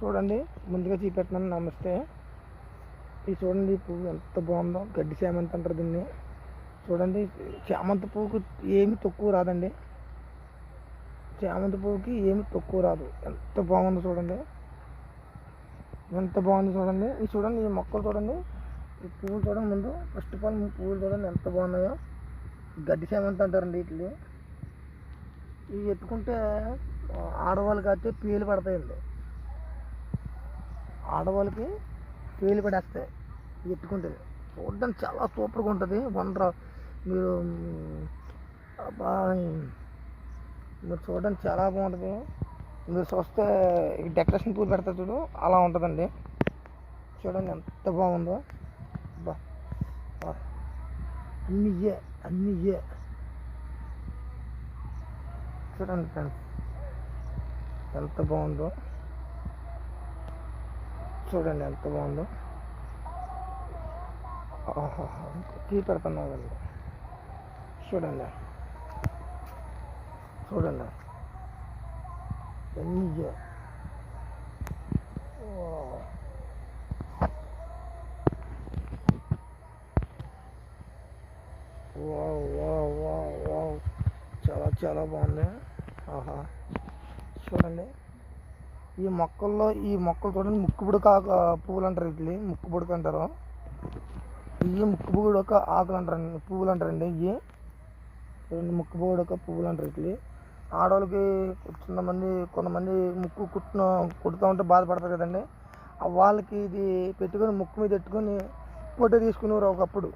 చూడండి ముందుగా చూపెట్టినాను నమస్తే. ఇది చూడండి ఈ పువ్వు ఎంత బాగుందో. గడ్డి చామంతి అంటారు దీన్ని. చూడండి చామంతి పువ్వుకు ఏమి తక్కువ రాదండి. చామంతి పువ్వుకి ఏమి తక్కువ రాదు. ఎంత బాగుందో చూడండి. ఎంత బాగుంది చూడండి. ఇది చూడండి ఈ మొక్కలు చూడండి. ఈ పువ్వులు చూడండి ముందు. ఫస్ట్ ఆఫ్ ఆల్ పువ్వులు చూడండి ఎంత బాగున్నాయో. గడ్డి సేమంత అంటారండి వీటిని. ఇవి ఎత్తుకుంటే ఆడవాళ్ళకి అయితే పీలు పడతాయండి. ఆడవాళ్ళకి పీలు పడేస్తాయి. ఇవి చూడడానికి చాలా సూపర్గా ఉంటుంది. వండర మీరు అబ్బా మీరు చూడడానికి చాలా బాగుంటుంది. మీరు చూస్తే ఈ డెకరేషన్ పూలు పెడతారు చూడు అలా ఉంటుందండి. చూడండి ఎంత బాగుందో. బా బా. అన్నీ ఇయ్యే అన్నీ ఇయ్యే చూడండి ఫ్రెండ్స్ ఎంత బాగుందో. చూడండి ఎంత బాగుందో ఆహా కీ పెడుతున్నావు అండి చూడండి చూడండి అన్నీ ఇయ్యే ఓ. వావ్ వావ్ వావ్ వావ్ చాలా చాలా బాగుంది ఆహా చూడండి ఈ మొక్కల్లో ఈ మొక్కలు చూడండి ముక్కుబుడక పువ్వులు అంటారు వీటిని ముక్కుబుడక అంటారు. ఇవి ముక్కుబుడక ఆకులు అంటారండి పువ్వులు అంటారండి ఇవి. చూడండి ముక్కుబుడక పువ్వులు అంటారు వీటిని. ఆడవాళ్ళకి కొంతమంది కొంతమంది ముక్కు కుట్టిన కుడుతూ ఉంటే బాధపడతారు కదండి. వాళ్ళకి ఇది పెట్టుకొని ముక్కు మీద పెట్టుకొని ఫోటో తీసుకునేవారు ఒకప్పుడు.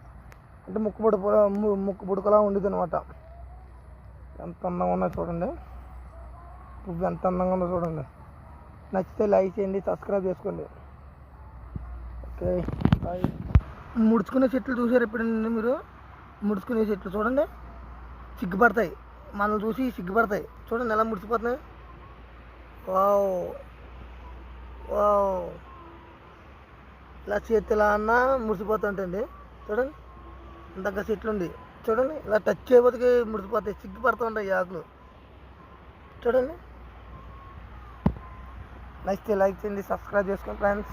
అంటే ముక్కు పుడ ముక్కు బుడకలా ఉండేది అనమాట ఎంత అందంగా ఉందో చూడండి. పువ్వు ఎంత అందంగా ఉందో చూడండి. నచ్చితే లైక్ చేయండి సబ్స్క్రైబ్ చేసుకోండి. Okay bye. ముడుచుకునే చెట్లు చూసారు ఎప్పుడండి మీరు? ముడుచుకునే చెట్లు చూడండి. సిగ్గుపడతాయి. మనల్ని చూసి సిగ్గుపడతాయి. చూడండి ఎలా ముడిచిపోతున్నాయి. వావ్. వావ్. ఇలా చేతిలా అన్నా ముడిచిపోతుంటండి. చూడండి. ఇందాక చెట్లు ఉంది చూడండి. ఇలా టచ్ చేయబోతుకి ముడిచిపోతాయి. సిగ్గుపడుతూ ఉంటాయి ఆకులు. చూడండి. నచ్చితే లైక్ చేయండి సబ్స్క్రైబ్ చేసుకోండి ఫ్రెండ్స్